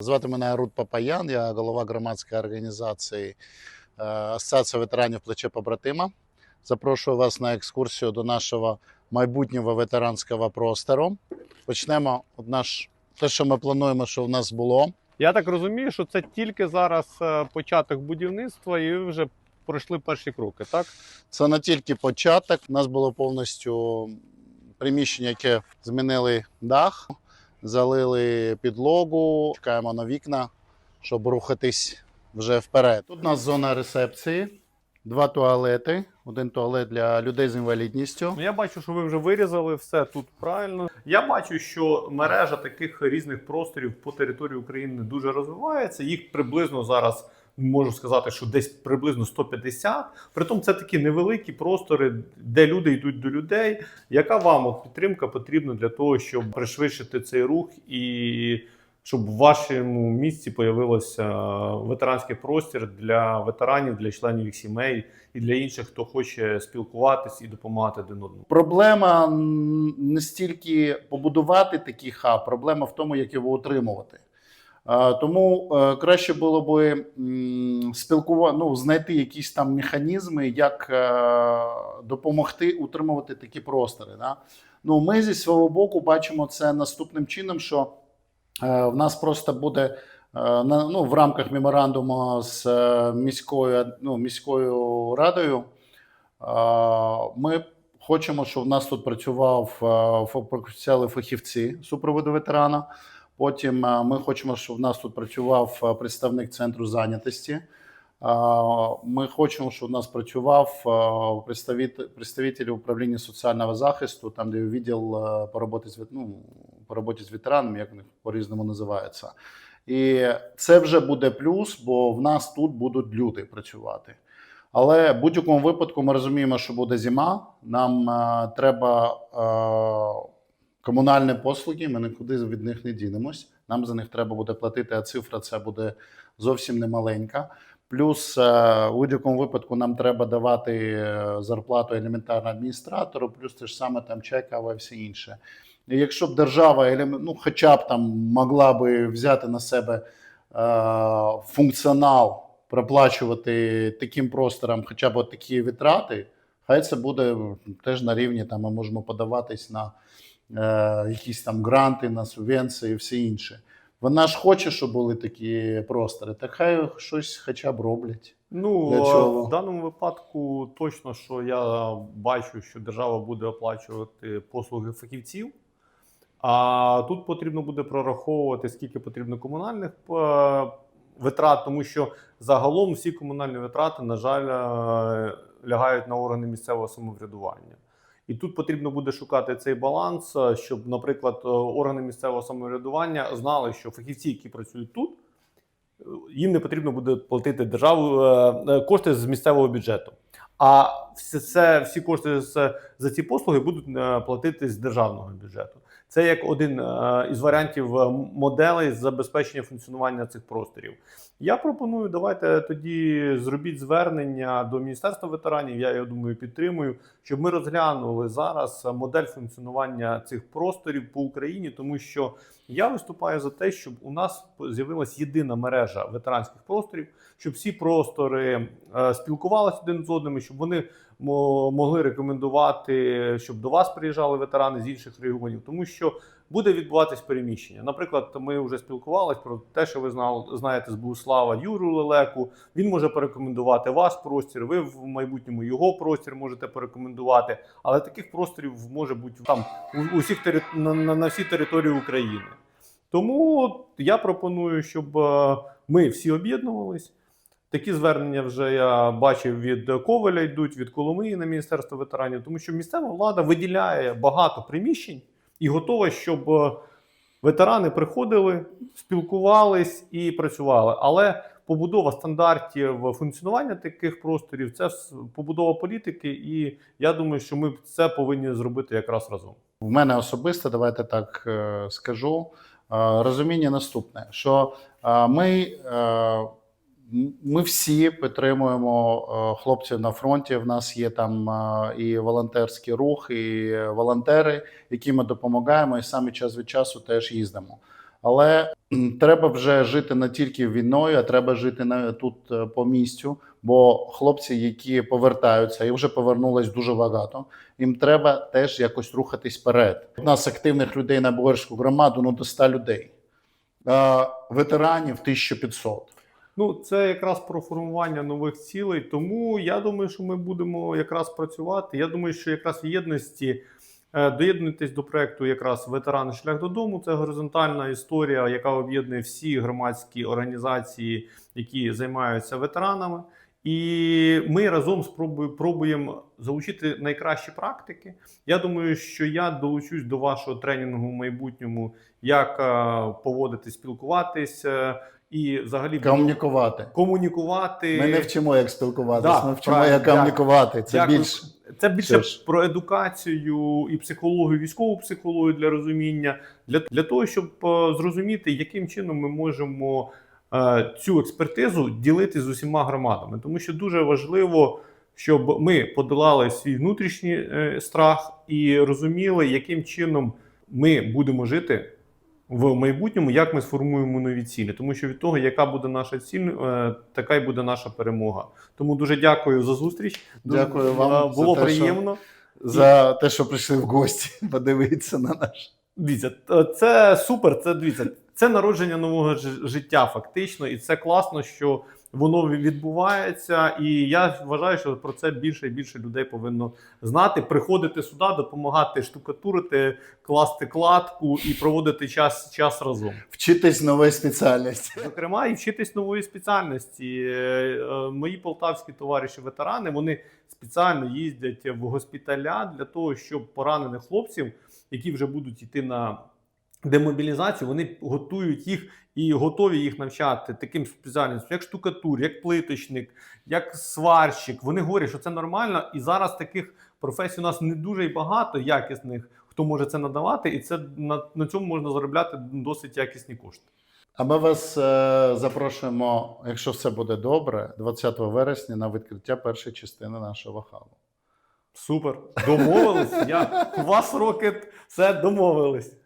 Звати мене Рут Папаян, я голова громадської організації е, Асоціація ветеранів плече побратима. Запрошую вас на екскурсію до нашого майбутнього ветеранського простору. Почнемо. От наш те, що ми плануємо, що в нас було. Я так розумію, що це тільки зараз е, початок будівництва, і ви вже пройшли перші кроки, так? Це не тільки початок. У нас було повністю приміщення, яке змінили дах, залили підлогу, чекаємо на вікна, щоб рухатись вже вперед. Тут у нас зона ресепції, два туалети, один туалет для людей з інвалідністю. Ну, я бачу, що ви вже вирізали все тут правильно. Я бачу, що мережа таких різних просторів по території України дуже розвивається. Їх приблизно зараз можу сказати, що десь приблизно 150. Притом це такі невеликі простори, де люди йдуть до людей. Яка вам от підтримка потрібна для того, щоб пришвидшити цей рух і щоб в вашому місці появився ветеранський простір для ветеранів, для членів їх сімей і для інших, хто хоче спілкуватись і допомагати один одному. Проблема не стільки побудувати такий хаб, проблема в тому, як його утримувати. Тому е, краще було би спілкувати, ну, знайти якісь там механізми, як е, допомогти утримувати такі простори. Да? Ну, ми зі свого боку бачимо це наступним чином, що е, в нас просто буде ну, в рамках меморандуму з міською, ну, міською радою. Ми хочемо, щоб в нас тут працював фахівці супроводу ветерана. Потім е, ми хочемо, щоб в нас тут працював е, представник центру зайнятості. Е, Ми хочемо, щоб в нас працював представитель, управління соціального захисту, там де відділ по роботі з ну, по роботі з ветеранами, як вони по-різному називається. І це вже буде плюс, бо в нас тут будуть люди працювати. Але в будь-якому випадку ми розуміємо, що буде зима. Нам треба комунальні послуги, ми нікуди від них не дінемось. Нам за них треба буде платити, а цифра це буде зовсім немаленька. Плюс е, у будь-якому випадку нам треба давати е, зарплату елементарно адміністратору, плюс те ж саме там чек, кава і все інше. І якщо б держава ну, хоча б там могла би взяти на себе е, функціонал, проплачувати таким просторам хоча б от такі витрати, хай це буде теж на рівні, там ми можемо подаватись на е, якісь там гранти, на субвенції і все інше. Вона ж хоче, щоб були такі простори, так хай щось хоча б роблять. Ну Для е, чого? в даному випадку точно, що я бачу, що держава буде оплачувати послуги фахівців. А тут потрібно буде прораховувати, скільки потрібно комунальних е, витрат, тому що загалом всі комунальні витрати, на жаль, е, лягають на органи місцевого самоврядування. І тут потрібно буде шукати цей баланс, е, щоб, наприклад, е, органи місцевого самоврядування знали, що фахівці, які працюють тут, е, їм не потрібно буде платити державу кошти з місцевого бюджету. А все всі кошти за ці послуги будуть платити з державного бюджету. Це як один е, із варіантів е, моделей забезпечення функціонування цих просторів. Я пропоную, давайте тоді зробіть звернення до Міністерства ветеранів. Я, я думаю, підтримую, щоб ми розглянули зараз модель функціонування цих просторів по Україні, тому що я виступаю за те, щоб у нас з'явилась єдина мережа ветеранських просторів, щоб всі простори е, спілкувалися один з одним, щоб вони мо- могли рекомендувати, щоб до вас приїжджали ветерани з інших регіонів, тому що буде відбуватись переміщення. Наприклад, ми вже спілкувалися про те, що ви знали, знаєте з Богуслава Юру Лелеку. Він може порекомендувати ваш простір. Ви в майбутньому його простір можете порекомендувати. Але таких просторів може бути там у усіх тери... на, на, на всій території України. Тому я пропоную, щоб е, ми всі об'єднувались. Такі звернення вже я бачив від Коваля, йдуть від Коломиї на Міністерство ветеранів, тому що місцева влада виділяє багато приміщень і готова, щоб е, ветерани приходили, спілкувались і працювали. Але побудова стандартів функціонування таких просторів це побудова політики, і я думаю, що ми це повинні зробити якраз разом. В мене особисто, давайте так е, скажу. е, Розуміння наступне: що ми, ми всі підтримуємо е, хлопців на фронті. В нас є там е, і волонтерський рух, і волонтери, які ми допомагаємо, і самі час від часу теж їздимо. Але треба вже жити не тільки війною, а треба жити на тут е, по місцю. Бо хлопці, які повертаються, і вже повернулось дуже багато. Їм треба теж якось рухатись вперед. У нас активних людей на Боярську громаду ну до 100 людей, ветеранів 1500. Ну, це якраз про формування нових цілей. Тому я думаю, що ми будемо якраз працювати. Я думаю, що якраз єдності е, доєднуйтесь до проекту якраз ветерани шлях додому. Це горизонтальна історія, яка об'єднує всі громадські організації, які займаються ветеранами. І ми разом спробуємо пробуємо залучити найкращі практики. Я думаю, що я долучусь до вашого тренінгу в майбутньому, як е, поводити, спілкуватись е, і взагалі Комунікувати. комунікувати. Ми не вчимо, як спілкуватися, Да, ми вчимо, правильно, як комунікувати. Це Дякую. більше. Це більше про едукацію і психологію, військову психологію для розуміння, для, для того, щоб е, зрозуміти, яким чином ми можемо е, цю експертизу ділити з усіма громадами. Тому що дуже важливо, щоб ми подолали свій внутрішній е, страх і розуміли, яким чином ми будемо жити. В майбутньому як ми сформуємо нові цілі, тому що від того, яка буде наша ціль, е, така й буде наша перемога. Тому дуже дякую за зустріч. Дуже, Дякую вам було за те, що- приємно. За те, що прийшли в гості, подивитися на наш. Дивіться, це супер. Це дивіться, це народження нового життя, фактично, і це класно, що воно відбувається. І я вважаю, що про це більше і більше людей повинно знати. Приходити сюди, допомагати штукатурити, класти кладку і проводити час, час разом. Вчитись нової спеціальності. Зокрема, і вчитись нової спеціальності. Е, е, Мої полтавські товариші ветерани вони спеціально їздять в госпіталя для того, щоб поранених хлопців, які вже будуть йти на демобілізацію, вони готують їх і готові їх навчати таким спеціальностям, як штукатур, як плиточник, як сварщик. Вони говорять, що це нормально, і зараз таких професій у нас не дуже й багато якісних. Хто може це надавати, і це на, на цьому можна заробляти досить якісні кошти. А ми вас е, запрошуємо, якщо все буде добре, 20 вересня на відкриття першої частини нашого хабу. Супер. Домовились. Я у вас рокет, все домовились.